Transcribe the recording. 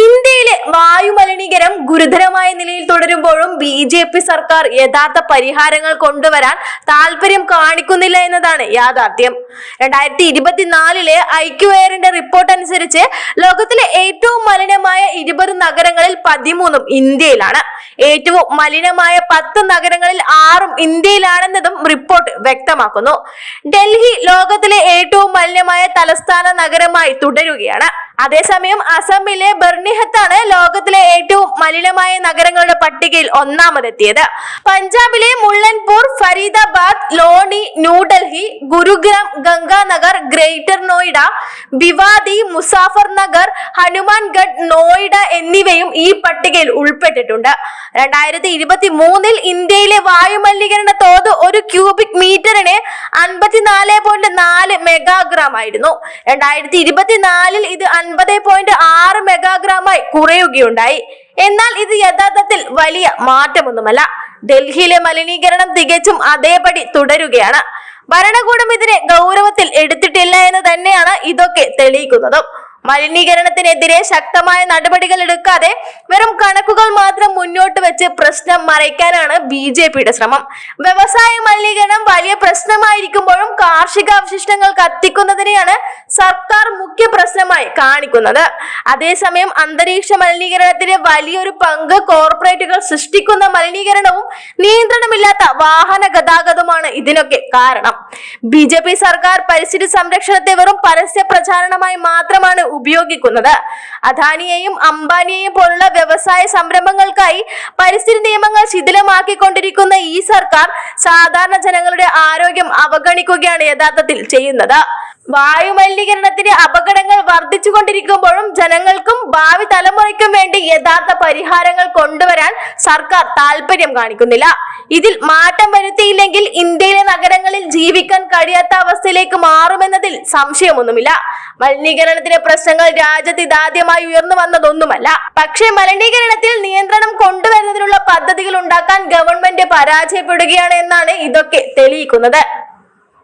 ഇന്ത്യയിലെ വായുമലിനീകരണം ഗുരുതരമായ നിലയിൽ തുടരുമ്പോഴും ബി ജെ പി സർക്കാർ യഥാർത്ഥ പരിഹാരങ്ങൾ കൊണ്ടുവരാൻ താല്പര്യം കാണിക്കുന്നില്ല എന്നതാണ് യാഥാർത്ഥ്യം. രണ്ടായിരത്തി ഇരുപത്തിനാലിലെ ഐക്യുവെയറിന്റെ റിപ്പോർട്ട് അനുസരിച്ച് ലോകത്തിലെ ഏറ്റവും മലിനമായ ഇരുപത് നഗരങ്ങളിൽ പതിമൂന്നും ഇന്ത്യയിലാണ്. ഏറ്റവും മലിനമായ പത്ത് നഗരങ്ങളിൽ ആറും ഇന്ത്യയിലാണെന്നതും റിപ്പോർട്ട് വ്യക്തമാക്കുന്നു. ഡൽഹി ലോകത്തിലെ ഏറ്റവും മലിനമായ തലസ്ഥാന നഗരമായി തുടരുകയാണ്. അതേസമയം അസമിലെ ബർണിഹത്താണ് ലോകത്തിലെ ഏറ്റവും മലിനമായ നഗരങ്ങളുടെ പട്ടികയിൽ ഒന്നാമതെത്തിയത്. പഞ്ചാബിലെ മുള്ളൻപൂർ ഫരീദാബാദ് ലോണി ന്യൂഡൽഹി ഗുരുഗ്രാം ഗംഗാനഗർ ഗ്രേറ്റർ നോയിഡ ഭിവാദി മുസാഫർ നഗർ ഹനുമാൻഗഡ് നോയിഡ എന്നിവയും ഈ പട്ടികയിൽ ഉൾപ്പെട്ടിട്ടുണ്ട്. രണ്ടായിരത്തി ഇരുപത്തി മൂന്നിൽ ഇന്ത്യയിലെ വായുമലിനീകരണ തോത് ഒരു ക്യൂബിക് മീറ്ററിന് അൻപത്തിനാല് പോയിന്റ് നാല് മെഗാഗ്രാം ആയിരുന്നു. രണ്ടായിരത്തി ഇരുപത്തിനാലിൽ ഇത് അൻപത് പോയിന്റ് ആറ് മെഗാഗ്രാമായി കുറയുകയുണ്ടായി. എന്നാൽ ഇത് യഥാർത്ഥത്തിൽ വലിയ മാറ്റമൊന്നുമല്ല. ഡൽഹിയിലെ മലിനീകരണം തികച്ചും അതേപടി തുടരുകയാണ്. ഭരണകൂടം ഇതിനെ ഗൗരവത്തിൽ എടുത്തിട്ടില്ല എന്ന് തന്നെയാണ് ഇതൊക്കെ തെളിയിക്കുന്നതും. മലിനീകരണത്തിനെതിരെ ശക്തമായ നടപടികൾ എടുക്കാതെ വെറും കണക്കുകൾ മാത്രം മുന്നോട്ട് വെച്ച് പ്രശ്നം മറയ്ക്കാനാണ് ബി ജെ പിയുടെ ശ്രമം. വ്യവസായ മലിനീകരണം വലിയ പ്രശ്നമായിരിക്കുമ്പോഴും കാർഷിക അവശിഷ്ടങ്ങൾ കത്തിക്കുന്നതിനെയാണ് സർക്കാർ മുഖ്യ പ്രശ്നമായി കാണിക്കുന്നത്. അതേസമയം അന്തരീക്ഷ മലിനീകരണത്തിന് വലിയൊരു പങ്ക് കോർപ്പറേറ്റുകൾ സൃഷ്ടിക്കുന്ന മലിനീകരണവും നിയന്ത്രണമില്ലാത്ത വാഹന ഗതാഗതവുമാണ് ഇതിനൊക്കെ കാരണം. ബി സർക്കാർ പരിസ്ഥിതി സംരക്ഷണത്തെ വെറും പരസ്യ പ്രചാരണമായി മാത്രമാണ് ഉപയോഗിക്കുന്നത്. അദാനിയെയും അംബാനിയെയും പോലുള്ള വ്യവസായ സംരംഭങ്ങൾക്കായി പരിസ്ഥിതി നിയമങ്ങൾ ശിഥിലമാക്കിക്കൊണ്ടിരിക്കുന്ന ഈ സർക്കാർ സാധാരണ ജനങ്ങളുടെ ആരോഗ്യം അവഗണിക്കുകയാണ് യഥാർത്ഥത്തിൽ ചെയ്യുന്നത്. വായുമലിനീകരണത്തിന്റെ അപകടങ്ങൾ വർദ്ധിച്ചുകൊണ്ടിരിക്കുമ്പോഴും ജനങ്ങൾക്കും ഭാവി തലമുറയ്ക്കും വേണ്ടി യഥാർത്ഥ പരിഹാരങ്ങൾ കൊണ്ടുവരാൻ സർക്കാർ താല്പര്യം കാണിക്കുന്നില്ല. ഇതിൽ മാറ്റം വരുത്തിയില്ലെങ്കിൽ ഇന്ത്യയിലെ നഗരങ്ങളിൽ ജീവിക്കാൻ കഴിയാത്ത അവസ്ഥയിലേക്ക് മാറുമെന്നതിൽ സംശയമൊന്നുമില്ല. മലിനീകരണത്തിന്റെ പ്രശ്നങ്ങൾ രാജ്യത്ത് ഇതാദ്യമായി ഉയർന്നു വന്നതൊന്നുമല്ല. പക്ഷേ മലിനീകരണത്തിൽ നിയന്ത്രണം കൊണ്ടുവരുന്നതിനുള്ള പദ്ധതികൾ ഉണ്ടാക്കാൻ ഗവൺമെന്റ് പരാജയപ്പെടുകയാണ് എന്നാണ് ഇതൊക്കെ തെളിയിക്കുന്നത്.